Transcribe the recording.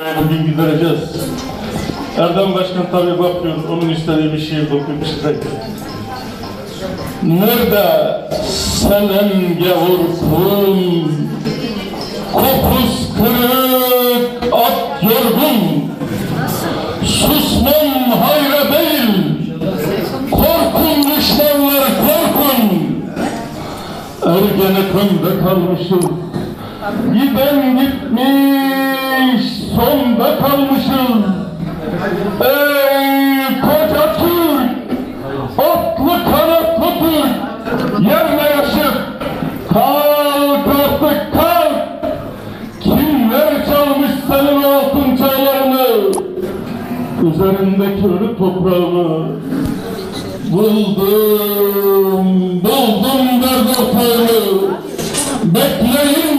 Bugün gidereceğiz. Erdem Başkan tabii bakıyor, onun istediği bir şiir okuyor, bir şey Nerede senin gavurkun, kopuz kırık at yorgun, susmam hayra değil, korkun düşmanlar korkun, Ergenekon'da kalmışız, giden gitmiş, sonda kalmışız. Ey koca Türk, atlı kanatlı Türk, yerine yaşıp, kalk artık kalk. Kimler çalmış senin altın çağlarını, üzerindeki ölü toprağımı. Buldum, buldum dert ortağını. Bekleyin,